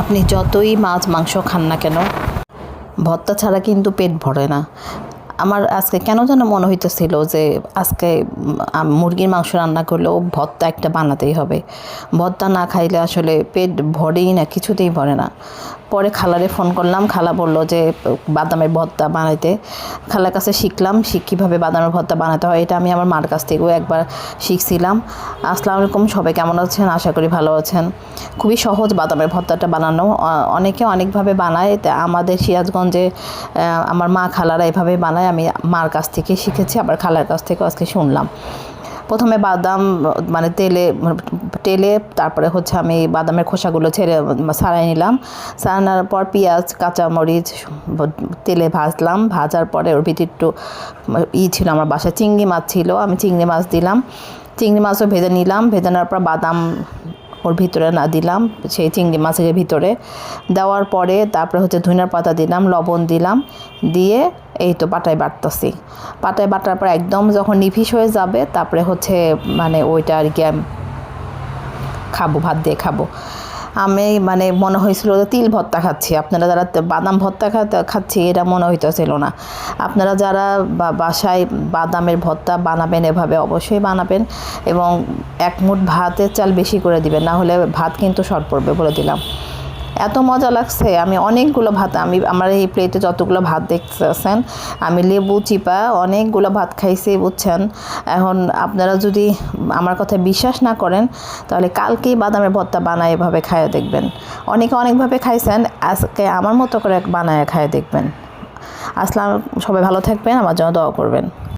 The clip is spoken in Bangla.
আপনি যতই মাছ মাংস খান না কেন ভর্তা ছাড়া কিন্তু পেট ভরে না। আমার আজকে কেন যেন মনে হইতেছিল যে আজকে মুরগির মাংস রান্না করলেও ভর্তা একটা বানাতেই হবে। ভর্তা না খাইলে আসলে পেট ভরেই না, কিছুতেই ভরে না। পরে খালারে ফোন করলাম, খালা বলল যে, বাদামের ভর্তা বানাইতে। খালার কাছে শিখলাম, শিখ কীভাবে বাদামের ভর্তা বানাতে হয়, এটা আমি আমার মার কাছ থেকেও একবার শিখছিলাম। আসসালামু আলাইকুম, সবাই কেমন আছেন? আশা করি ভালো আছেন। খুবই সহজ বাদামের ভর্তাটা বানানো। অনেকে অনেকভাবে বানায় আমাদের সিরাজগঞ্জে আমার মা খালারা এভাবে বানায়। আমি মার কাছ থেকে শিখেছি, আবার খালার কাছ থেকেও আজকে শুনলাম। প্রথমে বাদাম মানে তেলে তেলে, তারপরে হচ্ছে আমি বাদামের খোসাগুলো ছেড়ে, ছাড়াই নিলাম। সারানোর পর পেঁয়াজ, কাঁচামরিচ, তেলে ভাজলাম। ভাজার পরে ওর ভিতরে একটু, ই ছিল আমার বাসায়, চিংড়ি মাছ ছিল, আমি চিংড়ি মাছ দিলাম। চিংড়ি মাছও ভেজে নিলাম। ভেজে নেওয়ার পর বাদাম ওর ভিতরে না দিলাম, সেই চিংড়ি মাছের ভিতরে। দেওয়ার পরে তারপরে হচ্ছে ধনিয়ার পাতা দিলাম, লবণ দিলাম, দিয়ে এই তো পাটায় বাটতেছি। পাটায় বাটার পর একদম যখন নিভিস হয়ে যাবে, তারপরে হচ্ছে মানে ওইটা আর কি খাব, ভাত দিয়ে খাব। আমি মানে মনে হয়েছিল তিল ভর্তা খাচ্ছি। আপনারা যারা বাদাম ভর্তা খাচ্ছি, এটা মনে হইতেছিল না। আপনারা যারা বাসায় বাদামের ভর্তা বানাবেন এভাবে অবশ্যই বানাবেন এবং এক মুঠ ভাতের চাল বেশি করে দিবেন, না হলে ভাত কিন্তু শর্ট পড়বে বলে দিলাম। এত মজা লাগছে। আমি অনেকগুলো ভাত, আমি, আমার এই প্লেটে যতগুলো ভাত দেখতেছেন আমি লেবু, চিপা, অনেকগুলো ভাত খাইছি, বুঝছেন? এখন আপনারা যদি আমার কথা বিশ্বাস না করেন, তাহলে কালকেই বাদামের ভর্তা বানায় এভাবে খাইয়ে দেখবেন। অনেকে অনেকভাবে খাইছেন, আজকে আমার মতো করে বানায় খাইয়ে দেখবেন। আসলাম সবাই ভালো থাকবেন, আমার জন্য দোয়া করবেন।